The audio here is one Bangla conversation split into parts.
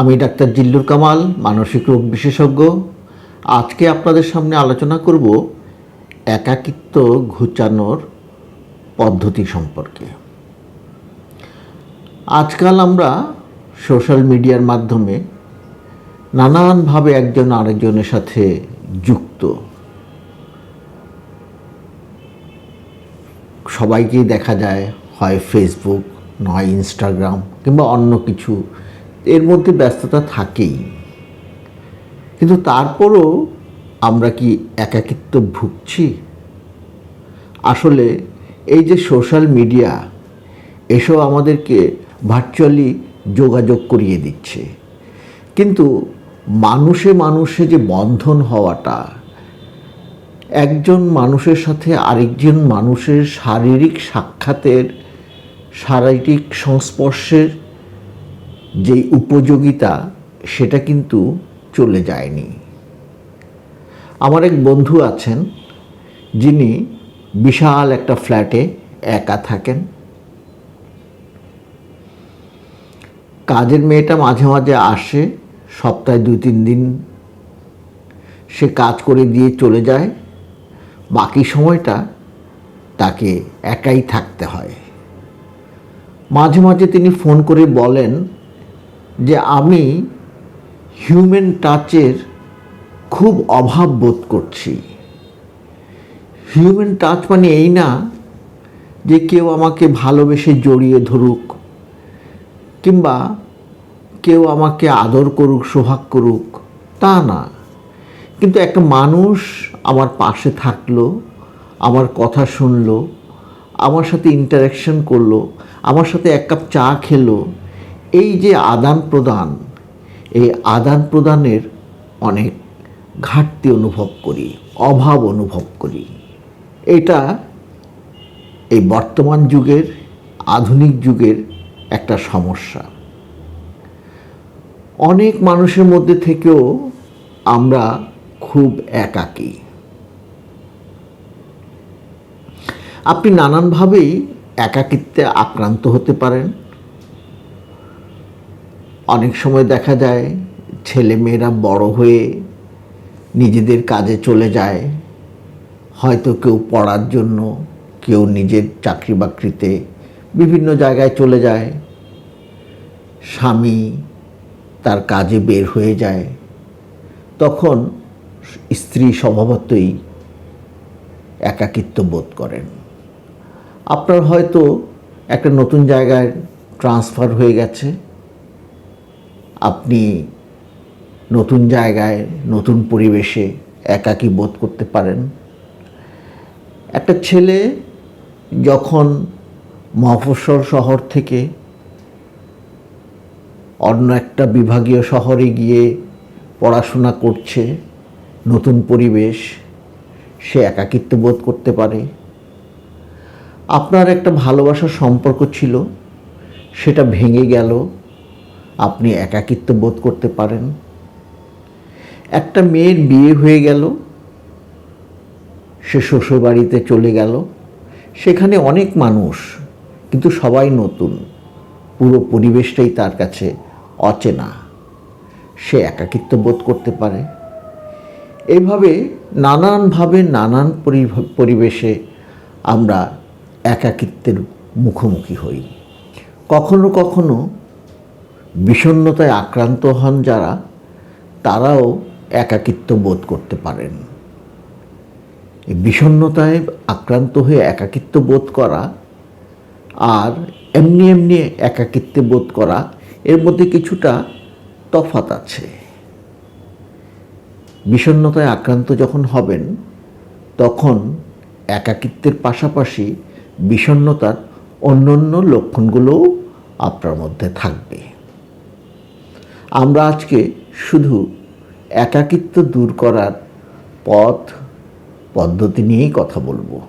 আমি ডাক্তার জিল্লুর কামাল, মানসিক রোগ বিশেষজ্ঞ। আজকে আপনাদের সামনে আলোচনা করব একাকিত্ব ঘুচানোর পদ্ধতি সম্পর্কে। আজকাল আমরা সোশ্যাল মিডিয়ার মাধ্যমে নানানভাবে একজন আরেকজনের সাথে যুক্ত। সবাইকেই দেখা যায়, হয় ফেসবুক নয় ইনস্টাগ্রাম কিংবা অন্য কিছু। এর মধ্যে ব্যস্ততা থাকেই। কিন্তু তারপরও আমরা কি একাকিত্ব ভুগছি? আসলে এই যে সোশ্যাল মিডিয়া, এসব আমাদেরকে ভার্চুয়ালি যোগাযোগ করিয়ে দিচ্ছে। কিন্তু মানুষে মানুষে যে বন্ধন হওয়াটা, একজন মানুষের সাথে আরেকজন মানুষের শারীরিক সাক্ষাতের, শারীরিক সংস্পর্শের যেই উপযোগিতা, সেটা কিন্তু চলে যায়নি। আমার এক বন্ধু আছেন, যিনি বিশাল একটা ফ্ল্যাটে একা থাকেন। কাজের মেয়েটা মাঝে মাঝে আসে, সপ্তাহে দুই তিন দিন। সে কাজ করে দিয়ে চলে যায়, বাকি সময়টা তাকে একাই থাকতে হয়। মাঝে মাঝে তিনি ফোন করে বলেন যে আমি হিউম্যান টাচের খুব অভাব বোধ করছি। হিউম্যান টাচ মানে এই না যে কেউ আমাকে ভালোবেসে জড়িয়ে ধরুক কিংবা কেউ আমাকে আদর করুক, সোহাগ করুক, তা না। কিন্তু একটা মানুষ আমার পাশে থাকল, আমার কথা শুনলো, আমার সাথে ইন্টারাকশন করল, আমার সাথে এক কাপ চা খেলো এই যে আদান প্রদান, এই আদান প্রদানের অনেক ঘাটতি অনুভব করি, অভাব অনুভব করি। এটা এই বর্তমান যুগের, আধুনিক যুগের একটা সমস্যা। অনেক মানুষের মধ্যে থেকেও আমরা খুব একাকী। আপনি নানানভাবেই একাকিত্বে আক্রান্ত হতে পারেন। অনেক সময় দেখা যায় ছেলে মেয়েরা বড় হয়ে নিজেদের কাজে চলে যায়। হয়তো কেউ পড়ার জন্য, কেউ নিজের চাকরি বাকরিতে বিভিন্ন জায়গায় চলে যায়। স্বামী তার কাজে বের হয়ে যায়। তখন স্ত্রী স্বভাবতই একাকিত্ব বোধ করেন। আপনার হয়তো একটা নতুন জায়গায় ট্রান্সফার হয়ে গেছে। আপনি নতুন জায়গায়, নতুন পরিবেশে একাকী বোধ করতে পারেন। একটা ছেলে যখন মফস্বল শহর থেকে অন্য একটা বিভাগীয় শহরে গিয়ে পড়াশোনা করছে, নতুন পরিবেশ, সে একাকিত্ব বোধ করতে পারে। আপনার একটা ভালোবাসার সম্পর্ক ছিল, সেটা ভেঙে গেল আপনি একাকিত্ব বোধ করতে পারেন। একটা মেয়ের বিয়ে হয়ে গেল, সে শ্বশুরবাড়িতে চলে গেল, সেখানে অনেক মানুষ, কিন্তু সবাই নতুন। পুরো পরিবেশটাই তার কাছে অচেনা। সে একাকিত্ব বোধ করতে পারে। এইভাবে নানানভাবে নানান পরি- পরিবেশে আমরা একাকিত্বের মুখোমুখি হই। কখনো কখনো বিষণ্ণতায় আক্রান্ত হন যারা, তারাও একাকিত্ব বোধ করতে পারেন। এই বিষণ্ণতায় আক্রান্ত হয়ে একাকিত্ব বোধ করা আর এমনি এমনি একাকিত্বে বোধ করা, এর মধ্যে কিছুটা তফাত আছে। বিষণ্ণতায় আক্রান্ত যখন হবেন, তখন একাকিত্বের পাশাপাশি বিষণ্ণতার অন্যান্য লক্ষণগুলোও আপনার মধ্যে থাকবে। আমরা আজকে শুধু একাকিত্ব দূর করার পথ, পদ্ধতি নিয়েই কথা বলব।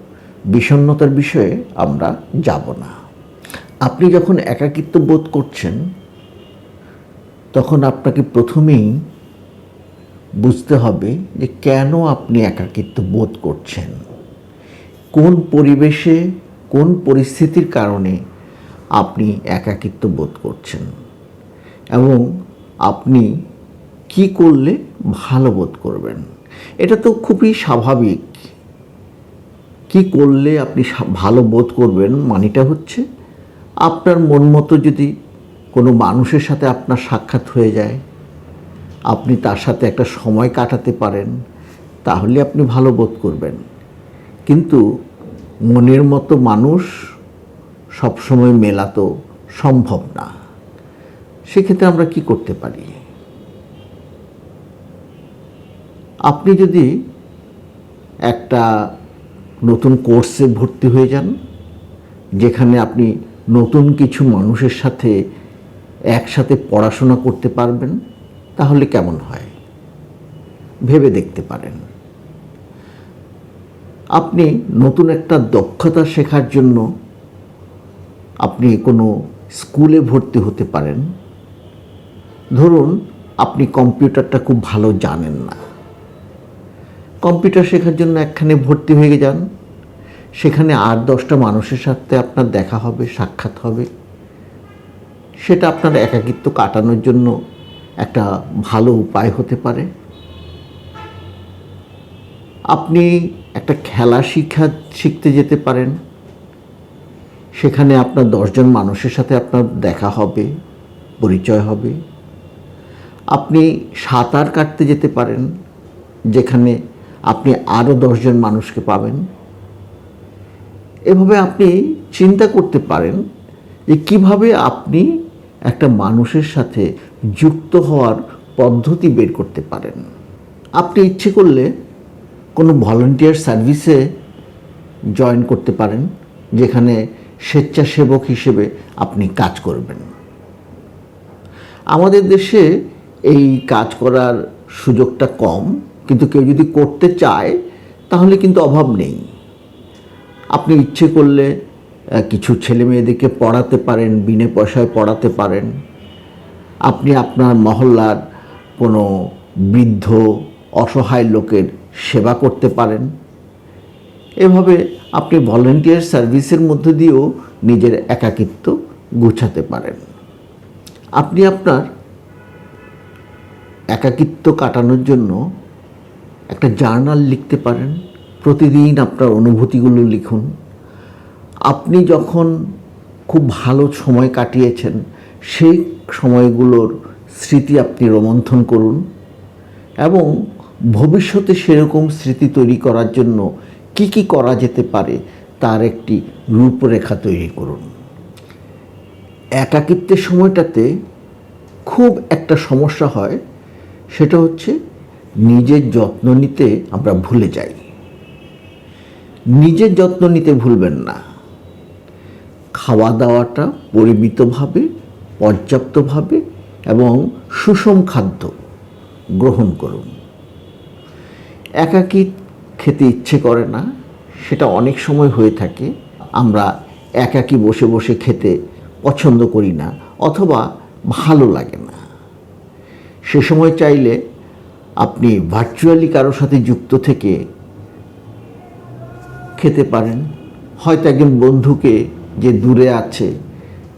বিষণ্ণতার বিষয়ে আমরা যাব না। আপনি যখন একাকিত্ব বোধ করছেন, তখন আপনাকে প্রথমেই বুঝতে হবে যে কেন আপনি একাকিত্ব বোধ করছেন। কোন পরিবেশে, কোন পরিস্থিতির কারণে আপনি একাকিত্ব বোধ করছেন? এবং আপনি কি করলে ভালো বোধ করবেন? এটা তো খুবই স্বাভাবিক। কি করলে আপনি ভালো বোধ করবেন মানেটা হচ্ছে, আপনার মন মতো যদি কোনো মানুষের সাথে আপনার সাক্ষাৎ হয়ে যায়, আপনি তার সাথে একটা সময় কাটাতে পারেন, তাহলে আপনি ভালো বোধ করবেন। কিন্তু মনের মতো মানুষ সবসময় মেলা তো সম্ভব না। সেক্ষেত্রে আমরা কি করতে পারি? আপনি যদি একটা নতুন কোর্সে ভর্তি হয়ে যান, যেখানে আপনি নতুন কিছু মানুষের সাথে একসাথে পড়াশোনা করতে পারবেন, তাহলে কেমন হয়? ভেবে দেখতে পারেন। আপনি নতুন একটা দক্ষতা শেখার জন্য আপনি কোনো স্কুলে ভর্তি হতে পারেন ধরুন, আপনি কম্পিউটারটা খুব ভালো জানেন না। কম্পিউটার শেখার জন্য একখানে ভর্তি হয়ে যান। সেখানে আট, দশটা মানুষের সাথে আপনার দেখা হবে, সাক্ষাৎ হবে। সেটা আপনার একাকিত্ব কাটানোর জন্য একটা ভালো উপায় হতে পারে। আপনি একটা খেলা শিক্ষা শিখতে যেতে পারেন। সেখানে আপনার দশজন মানুষের সাথে আপনার দেখা হবে, পরিচয় হবে। আপনি সাঁতার কাটতে যেতে পারেন, যেখানে আপনি আরও দশজন মানুষকে পাবেন। এভাবে আপনি চিন্তা করতে পারেন যে কীভাবে আপনি একটা মানুষের সাথে যুক্ত হওয়ার পদ্ধতি বের করতে পারেন। আপনি ইচ্ছে করলে কোনো ভলান্টিয়ার সার্ভিসে জয়েন করতে পারেন, যেখানে স্বেচ্ছাসেবক হিসেবে আপনি কাজ করবেন। আমাদের দেশে এই কাজ করার সুযোগটা কম, কিন্তু কেউ যদি করতে চায়, তাহলে কিন্তু অভাব নেই। আপনি ইচ্ছে করলে কিছু ছেলে মেয়েদেরকে পড়াতে পারেন, বিনে পয়সায় পড়াতে পারেন। আপনি আপনার মহল্লার কোনো বৃদ্ধ, অসহায় লোকের সেবা করতে পারেন। এভাবে আপনি ভলেন্টিয়ার সার্ভিসের মধ্য দিয়েও নিজের একাকিত্ব গুছাতে পারেন। আপনি আপনার একাকিত্ব কাটানোর জন্য একটা জার্নাল লিখতে পারেন। প্রতিদিন আপনার অনুভূতিগুলো লিখুন। আপনি যখন খুব ভালো সময় কাটিয়েছেন, সেই সময়গুলোর স্মৃতি আপনি রোমন্থন করুন এবং ভবিষ্যতে সেরকম স্মৃতি তৈরি করার জন্য কি কি করা যেতে পারে তার একটি রূপরেখা তৈরি করুন। একাকিত্বের সময়টাতে খুব একটা সমস্যা হয় সেটা হচ্ছে নিজের যত্ন নিতে আমরা ভুলে যাই। নিজের যত্ন নিতে ভুলবেন না। খাওয়া দাওয়াটা পরিমিতভাবে, পর্যাপ্তভাবে এবং সুষম খাদ্য গ্রহণ করুন। একাকী খেতে ইচ্ছে করে না, সেটা অনেক সময় হয়ে থাকে। আমরা একাকী বসে বসে খেতে পছন্দ করি না অথবা ভালো লাগে না। সে সময় চাইলে আপনি ভার্চুয়ালি কারোর সাথে যুক্ত থেকে খেতে পারেন। হয়তো একজন বন্ধুকে যে দূরে আছে,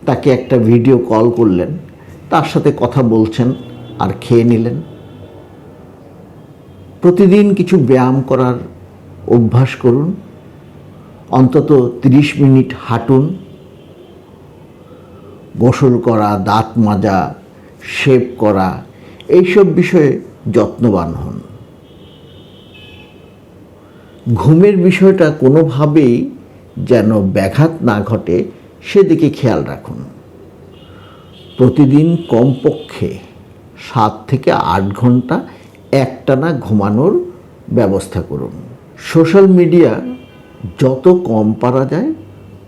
তাকে একটা ভিডিও কল করলেন, তার সাথে কথা বলছেন আর খেয়ে নিলেন। প্রতিদিন কিছু ব্যায়াম করার অভ্যাস করুন। অন্তত 30 মিনিট হাঁটুন। গোসল করা, দাঁত মাজা শেভ করা এইসব বিষয়ে যত্নবান হন। ঘুমের বিষয়টা কোনোভাবেই যেন ব্যাঘাত না ঘটে, সেদিকে খেয়াল রাখুন। প্রতিদিন কমপক্ষে সাত থেকে আট ঘণ্টা একটানা ঘুমানোর ব্যবস্থা করুন। সোশ্যাল মিডিয়া যত কম পারা যায়,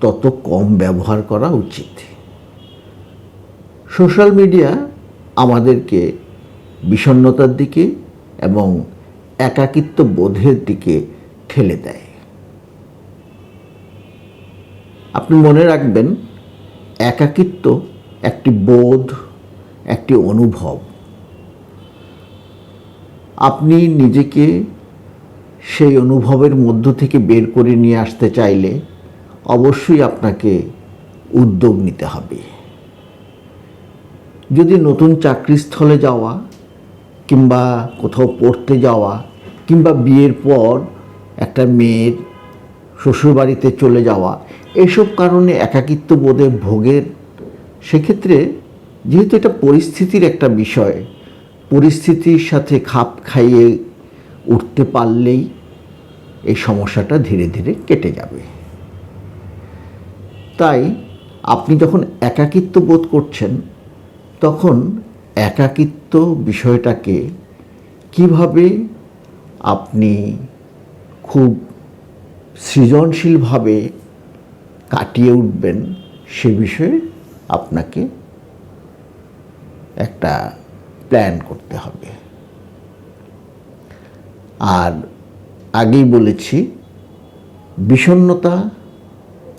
তত কম ব্যবহার করা উচিত। সোশ্যাল মিডিয়া আমাদেরকে বিষণ্ণতার দিকে এবং একাকিত্ব বোধের দিকে ঠেলে দেয়। আপনি মনে রাখবেন, একাকিত্ব একটি বোধ, একটি অনুভব। আপনি নিজেকে সেই অনুভবের মধ্য থেকে বের করে নিয়ে আসতে চাইলে অবশ্যই আপনাকে উদ্যোগ নিতে হবে। যদি নতুন চাকরিস্থলে যাওয়া কিংবা কোথাও পড়তে যাওয়া কিংবা বিয়ের পর একটা মেয়ের শ্বশুরবাড়িতে চলে যাওয়া, এসব কারণে একাকিত্ব বোধে ভোগের। সেক্ষেত্রে যেহেতু এটা পরিস্থিতির একটা বিষয়, পরিস্থিতির সাথে খাপ খাইয়ে উঠতে পারলেই এই সমস্যাটা ধীরে ধীরে কেটে যাবে। তাই আপনি যখন একাকিত্ব বোধ করছেন, তখন একাকিত্ব বিষয়টাকে কীভাবে আপনি খুব সৃজনশীলভাবে কাটিয়ে উঠবেন সে বিষয়ে আপনাকে একটা প্ল্যান করতে হবে। আর আগেই বলেছি, বিষণ্ণতা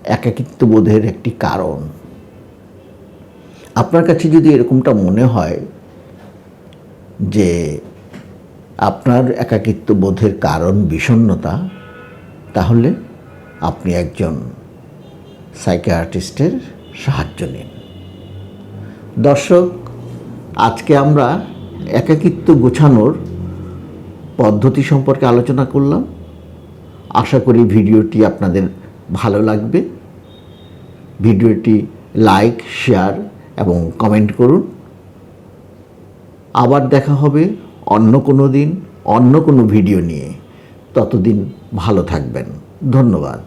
একাকিত্ব বোধের একটি কারণ। আপনার কাছে যদি এরকমটা মনে হয় যে আপনার একাকিত্ব বোধের কারণ বিষণ্ণতা, তাহলে আপনি একজন সাইকিয়াট্রিস্টের সাহায্য নিন। দর্শক, আজকে আমরা একাকিত্ব গোছানোর পদ্ধতি সম্পর্কে আলোচনা করলাম। আশা করি ভিডিওটি আপনাদের ভালো লাগবে। ভিডিওটি লাইক, শেয়ার এবং কমেন্ট করুন। আবার দেখা হবে অন্য কোনো দিন, অন্য কোনো ভিডিও নিয়ে। ততদিন ভালো থাকবেন। ধন্যবাদ।